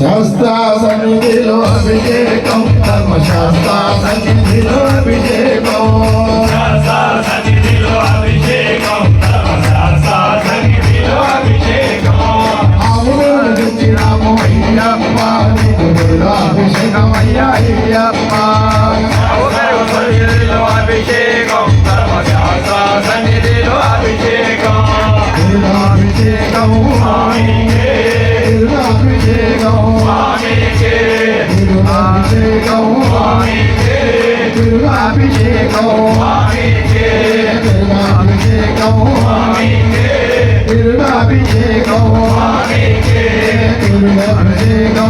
శాస్త్ర సన్నిధిలో అభిషేకం ధర్మశాస్త్ర సన్నిధిలో అభిషేకం. సన్నిధిలో అభిషేకం ధర్మశాస్త్ర సన్నిధిలో అభిషేకం. ఆవును తెచ్చినాము అయ్యప్ప నీకు అభిషేకం అయ్యా అయ్యప్ప. అభిషేకం ధర్మశాస్త్ర సన్నిధిలో అభిషేకం అభిషేకం Here we go.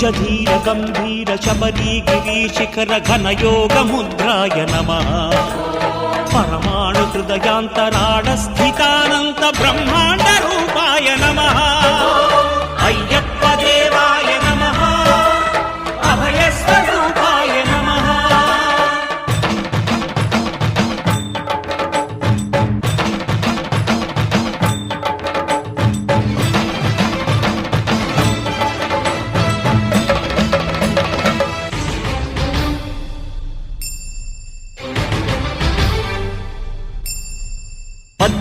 భుజధీర గంభీర శబరీ గిరి శిఖర ఘన యోగ ముద్రాయ నమ. పరమాణు హృదయాంతరాడ స్థితానంత బ్రహ్మాండ రూపాయ నమ. అయ్యప్ప దేవ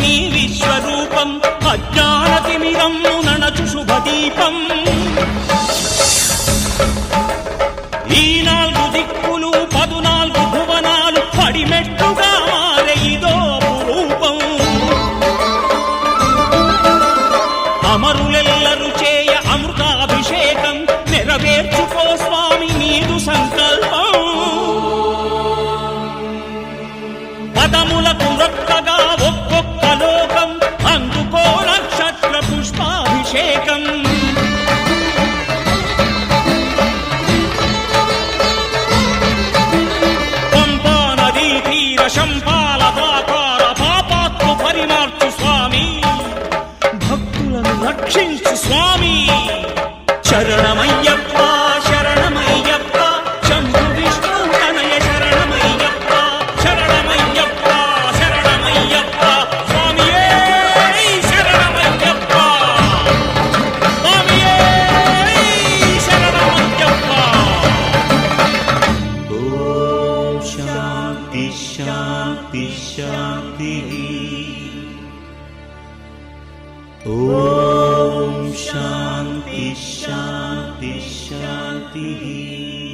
నీ విశ్వరూపం అజ్ఞాన తిమిరమ్ము నడచు శుభదీపం. ఈ నాలుగు దిక్కులు పదునాలుగు భువనాలు పడిమెట్టుగా మారే ఇదో అపురూపం అమరులెల్లరు చేయ అమృతాభిషేకం నెరవేర్చుకో స్వామి నీదు సంకల్పం. పదములకు రొక్కగా అభిషేకం. పంపా నదీ తీర శంపాల దాకార పాపాత్ము పరిమార్చు స్వామి. భక్తులను రక్షించు స్వామి. शान्तिः।